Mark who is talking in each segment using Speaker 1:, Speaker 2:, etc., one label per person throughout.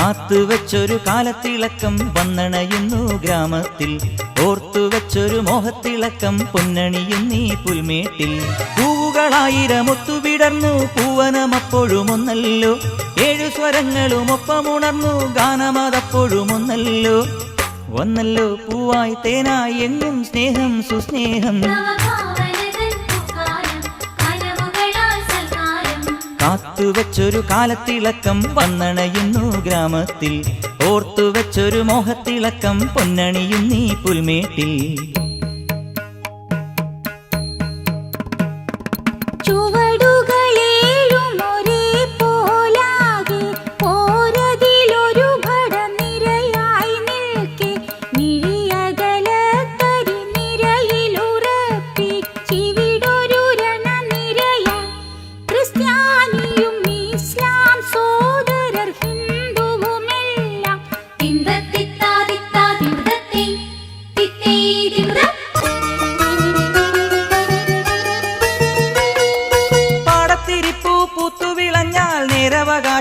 Speaker 1: കാത്തുവെച്ചൊരു കാലത്തിളക്കം വന്നണയുന്നു ഗ്രാമത്തിൽ. ഓർത്തുവെച്ചൊരു മോഹത്തിളക്കം പൊന്നണിയുന്നീ പുൽമേട്ടിൽ. പൂവുകളായിരമൊത്തു ഒത്തുവിടർന്നു പൂവനമപ്പോഴുമൊന്നല്ലോ. ഏഴു സ്വരങ്ങളും ഒപ്പമുണർന്നു ഗാനമതപ്പോഴുമൊന്നല്ലോ. ഒന്നല്ലോ പൂവായി തേനായി എങ്ങും സ്നേഹം സുസ്നേഹം. കാത്തുവെച്ചൊരു കാലത്തിളക്കം വന്നണയുന്നു ഗ്രാമത്തിൽ. ഓർത്തു വെച്ചൊരു മോഹത്തിളക്കം പൊന്നണിയുന്നീ പുൽമേട്ടിൽ.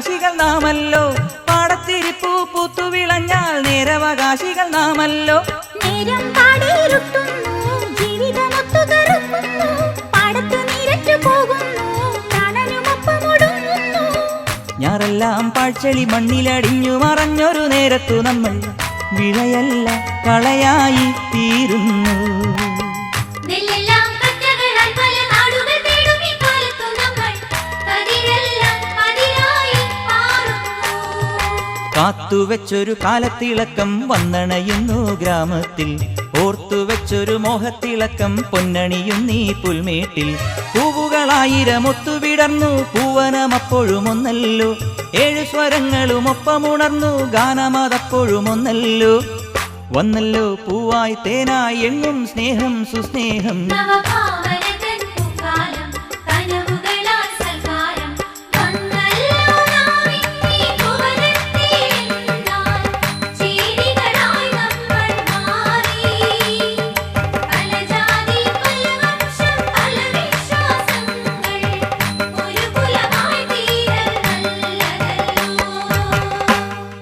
Speaker 1: നേരവകാശികൾ നാമല്ലോ. പാടത്തിരിപ്പൂ പൂത്തുവിളഞ്ഞാൽ നേരവകാശികൾ നാമല്ലോ.
Speaker 2: നേരം പാടിയിരുട്ടുന്നു ജീവിതമൊത്തു കറുക്കുന്നു പാടത്ത് നീരറ്റു പോകുന്നു പ്രാണനുമൊപ്പമൊടുങ്ങുന്നു
Speaker 1: ഞാറെല്ലാം പാഴ്ചെളി മണ്ണിലടിഞ്ഞു മറഞ്ഞൊരു നേരത്തു നമ്മൾ വിളയല്ല കളയായി തീരുന്നു. കാത്തുവെച്ചൊരു കാലത്തിളക്കം വന്നണയുന്നു ഗ്രാമത്തിൽ. ഓർത്തുവെച്ചൊരു മോഹത്തിളക്കം പൊന്നണിയുന്നീ പുൽമേട്ടിൽ. പൂവുകളായിരമൊത്തു വിടർന്നു പൂവനമപ്പോഴും ഒന്നല്ലോ ഏഴു സ്വരങ്ങളും ഒപ്പമുണർന്നു ഗാനമതപ്പോഴുമൊന്നല്ലോ. വന്നല്ലോ പൂവായി തേനായി എങ്ങും സ്നേഹം സുസ്നേഹം.